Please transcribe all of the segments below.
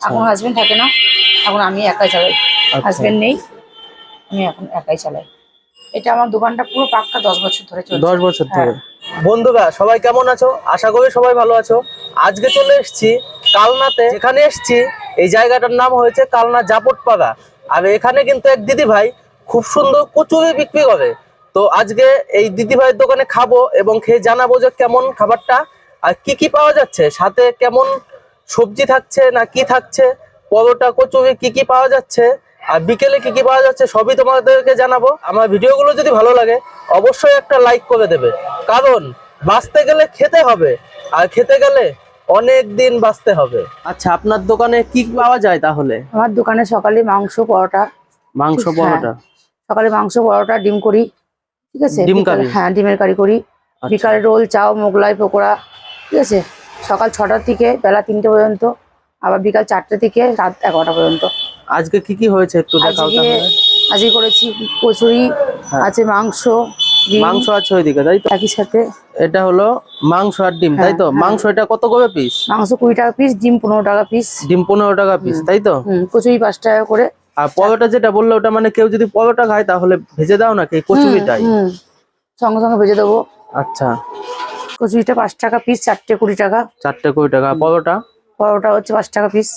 এখন হাজবেন্ড থাকে না এখন আমি একাই চালাই। আচ্ছা। হাজবেন্ড নেই আমি এখন একাই চালাই। এটা আমার দোকানটা পুরো পাক্কা দশ বছর ধরে চলছে। দশ বছর হ্যাঁ। ধরে। বন্ধুরা সবাই কেমন আছো? আশা করি সবাই ভালো আছো। আজকে চলে এসেছি কালনাতে। এখানে এসেছি এই জায়গাটার নাম হয়েছে কালনা জাপটপাড়া। আর এখানে কিন্তু এক দিদি ভাই খুব সুন্দর কচুরি বিক্রি করে। তো আজকে এই দিদি ভাইয়ের দোকানে খাব এবং খেয়ে জানাব যে কেমন খাবারটা আর কি কি পাওয়া যাচ্ছে সাথে কেমন সবজি থাকছে না কি থাকছে? পরোটা কচুরি কি কি পাওয়া যাচ্ছে? আর বিকেলে কি কি পাওয়া যাচ্ছে সবই তোমাদেরকে জানাব। আমার ভিডিওগুলো যদি ভালো লাগে অবশ্যই একটা লাইক করে দেবে। কারণ বাঁচতে গেলে খেতে হবে আর খেতে গেলে অনেক দিন বাঁচতে হবে। আচ্ছা আপনার দোকানে কি পাওয়া যায় তাহলে? আমার দোকানে সকালে মাংস পরোটা। মাংস হ্যাঁ। পরোটা? সকালে মাংস পরোটা ডিম করি। ঠিক আছে? ডিম কারি? হ্যাঁ ডিমের কারি করি। আচ্ছা। বিকালে রোল চাও মোগলাই পকোড়া। ঠিক আছে? সকাল ছটা থেকে বেলা তিনটে পর্যন্ত আবার বিকাল চারটে থেকে রাত এগারোটা পর্যন্ত। আজকে কি কি হয়েছে একটু দেখাও আজকে আজকে করেছি কচুরি হ্যাঁ। আছে মাংস ডিম। মাংস আছে ওইদিকে তাই তো? একই সাথে। এটা হলো মাংস আর ডিম তাই তো? হ্যাঁ, হ্যাঁ। মাংস এটা কত করে পিস মাংস কুড়ি টাকা পিস ডিম পনেরো টাকা পিস ডিম পনেরো টাকা পিস তাই তো? হুম কচুরি পাঁচ টাকা করে। আর পরোটা যেটা বলল ওটা মানে কেউ যদি পরোটা খায় তাহলে ভেজে দাও নাকি? কচুরিটাই। হুম। সঙ্গে সঙ্গে ভেজে দেবো। আচ্ছা। কচুরিটা পাঁচ টাকা পিস চারটে কুড়ি টাকা। চারটে কুড়ি টাকা। পরোটা? পরোটা হচ্ছে পাঁচ টাকা পিস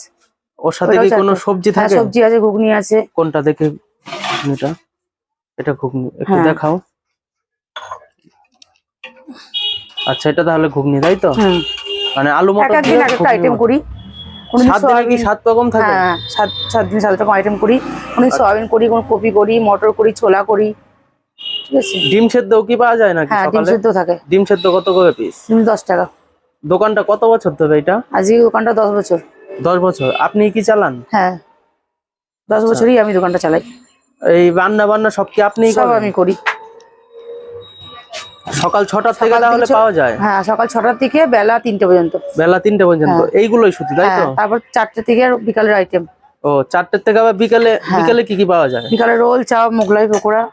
ওর সাথে কি কোনো সবজি হ্যাঁ থাকে? সবজি আছে ঘুগনি আছে। কোনটা দেখে এটা এটা ঘুগনি। একটু হ্যাঁ। দেখাও। আচ্ছা এটা তাহলে ঘুগনি তাই তো? মানে আলু মটর এক দিন একটা আইটেম করি। কোনদিন সাত দিনে কি সাত রকম থাকে? হ্যাঁ সাত সাত দিন সাত রকম আইটেম করি। কোনদিন সোয়াবিন করি কোন কপি করি মটর করি ছোলা করি। ঠিক আছে ডিম সেদ্ধ কি পাওয়া যায় নাকি হ্যাঁ ডিম সেদ্ধ থাকে। ডিম সেদ্ধ কত করে পিস ডিম দশ টাকা। দোকানটা কত বছর ধরে এটা? আজকে দোকানটা দশ বছর। দশ বছর। আপনি কি চালান? হ্যাঁ। আচ্ছা। দশ বছরই আমি দোকানটা চালাই। এই রান্না বান্না সব কি আপনি সব আমি করি। সকাল ছটার থেকে তাহলে পাওয়া যায়? হ্যাঁ সকাল ছটার থেকে বেলা তিনটে পর্যন্ত। বেলা তিনটে পর্যন্ত। এইগুলোই শুধু তাই তো? হ্যাঁ তারপর চারটে থেকে আর বিকালের আইটেম ও চারটের থেকে আবার বিকেলে হ্যাঁ। বিকেলে কি কি পাওয়া যায়? বিকালে রোল চাও মোগলাই পকোড়া।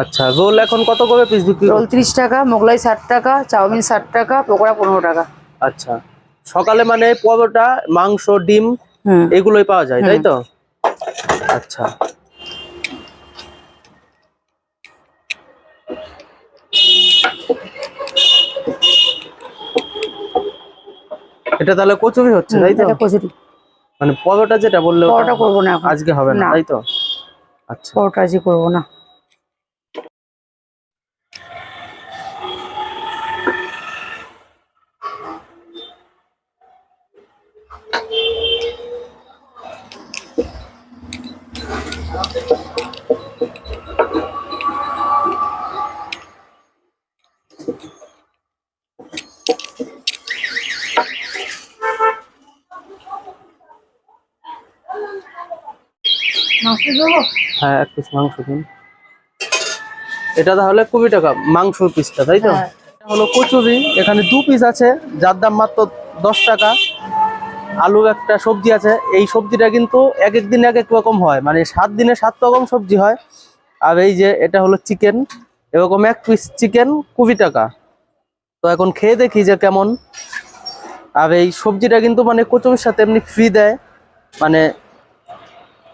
আচ্ছা রোল এখন কত করে পিস বিক্রি রোল তিরিশ টাকা মোগলাই ষাট টাকা চাউমিন ষাট টাকা পকোড়া পনেরো টাকা। আচ্ছা সকালে মানে পরোটা মাংস ডিম এগুলোই পাওয়া যায় তাই তো? আচ্ছা। এটা তাহলে কচুরি হচ্ছে তাই তো? এটা কচুরি। মানে পরোটা যেটা বললে পরোটা করব না আজকে হবে না না। তাই তো? আচ্ছা। পরোটা আজকে করব না। হ্যাঁ এক পিস মাংস দিন। এটা তাহলে কুড়ি টাকা মাংস পিসটা তাই তো? হ্যাঁ। এটা হলো কচুরি এখানে দু পিস আছে যার দাম মাত্র দশ টাকা। আলু একটা সবজি আছে, এই সবজিটা কিন্তু এক এক দিন এক এক রকম হয়। মানে সাত দিনে সাত রকম সবজি হয়। আর এই যে এটা হলো চিকেন, এরকম এক পিস চিকেন কুড়ি টাকা। তো এখন খেয়ে দেখি যে কেমন। আর এই সবজিটা কিন্তু মানে কচুরির সাথে এমনি ফ্রি দেয়। মানে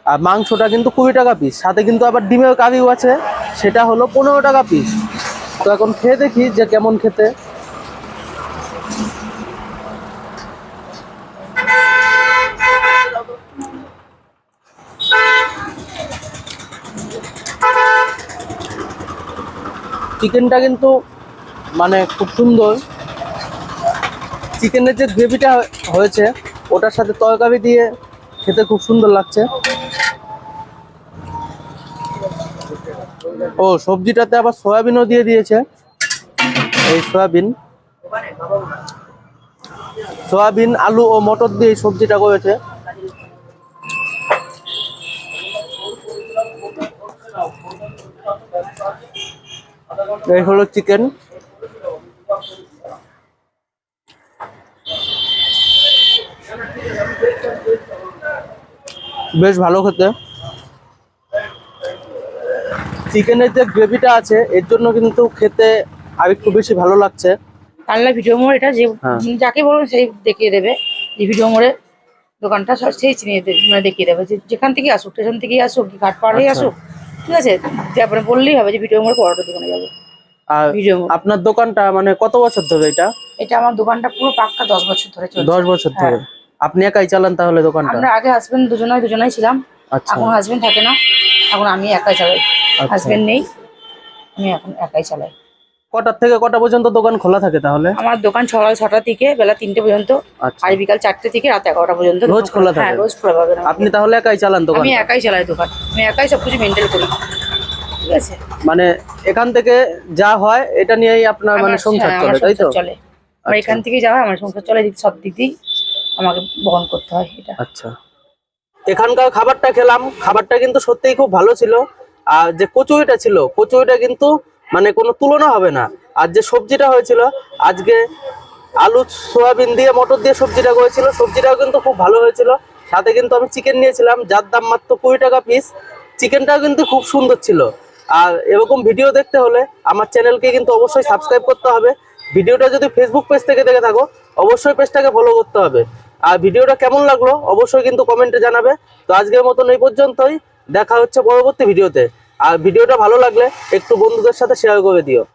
আর মাংসটা কিন্তু কুড়ি টাকা পিস সাথে কিন্তু আবার ডিমের কারিও আছে, সেটা হলো পনেরো টাকা পিস তো এখন খেয়ে দেখি যে কেমন খেতে। চিকেনটা কিন্তু মানে খুব সুন্দর। চিকেনের যে গ্রেভিটা হয়েছে, ওটার সাথে তরকারি দিয়ে খেতে খুব সুন্দর লাগছে। ও, সবজিটাতে আবার সয়াবিনও দিয়ে দিয়েছে। এই সয়াবিন। সয়াবিন, আলু ও মটর দিয়ে সবজিটা করেছে। এই হলো চিকেন। বেশ ভালো খেতে। চিকেনের যে গ্রেভিটা আছে এর জন্য কিন্তু খেতে আর একটু বেশি ভালো লাগছে। কান্না ভিডিও মোড় এটা যে হ্যাঁ। যাকে বলুন সেই দেখিয়ে দেবে। যে ভিডিও মোড়ে দোকানটা সেই চিনিয়ে মানে দেখিয়ে দেবে। যেখান থেকে আসুক স্টেশন থেকে আসুক কি ঘাট পার আচ্ছা। আসুক ঠিক আছে? তারপরে বললেই হবে যে ভিডিও মোড় পরোটা দোকানে যাব। আর ভিডিও আপনার দোকানটা মানে কত বছর ধরে এটা? এটা আমার দোকানটা পুরো পাক্কা দশ বছর ধরে চলছে। দশ বছর হ্যাঁ। ধরে আপনি একাই চালান তাহলে দোকানটা? আমরা আগে হাজবেন্ড দুজনাই দুজনাই ছিলাম। আচ্ছা। এখন হাজবেন্ড থাকে না। এখন আমি একাই চালাই। আচ্ছা। হাজবেন্ড নেই আমি এখন একাই চালাই। কটার থেকে কটা পর্যন্ত দোকান খোলা থাকে তাহলে? আমার দোকান সকাল ছটা থেকে বেলা তিনটে পর্যন্ত। আচ্ছা। আর বিকাল চারটে থেকে রাত এগারোটা পর্যন্ত। রোজ খোলা থাকে? হ্যাঁ রোজ খোলা পাবেন আপনি। তাহলে একাই চালান দোকান? আমি একাই চালাই দোকান। আমি একাই সবকিছু মেনটেন করি। ঠিক আছে? মানে এখান থেকে যা হয় এটা নিয়েই আপনার মানে সংসার হ্যাঁ, চলে তাই তো? চলে। আমার আচ্ছা। এখান থেকে যাওয়া হয়, আমার সংসার চলে। সব দিক দিয়েই আমাকে বহন করতে হয় এটা। আচ্ছা। এখানকার খাবারটা খেলাম। খাবারটা কিন্তু সত্যিই খুব ভালো ছিল। আর যে কচুরিটা ছিল কচুরিটা কিন্তু মানে কোনো তুলনা হবে না। আর যে সবজিটা হয়েছিল, আজকে আলু, সোয়াবিন দিয়ে মটর দিয়ে সবজিটা করেছিল সবজিটাও কিন্তু খুব ভালো হয়েছিল। সাথে কিন্তু আমি চিকেন নিয়েছিলাম, যার দাম মাত্র কুড়ি টাকা পিস চিকেনটাও কিন্তু খুব সুন্দর ছিল। আর এরকম ভিডিও দেখতে হলে আমার চ্যানেলকে কিন্তু অবশ্যই সাবস্ক্রাইব করতে হবে। ভিডিওটা যদি ফেসবুক পেজ থেকে দেখে থাকো, অবশ্যই পেজটাকে ফলো করতে হবে। আর ভিডিওটা কেমন লাগল, অবশ্যই কিন্তু কমেন্টে জানাবে। তো আজকের মতন এই পর্যন্তই। দেখা হচ্ছে পরবর্তী ভিডিওতে আর ভিডিওটা ভালো লাগলে একটু বন্ধুদের সাথে শেয়ার করে দিও।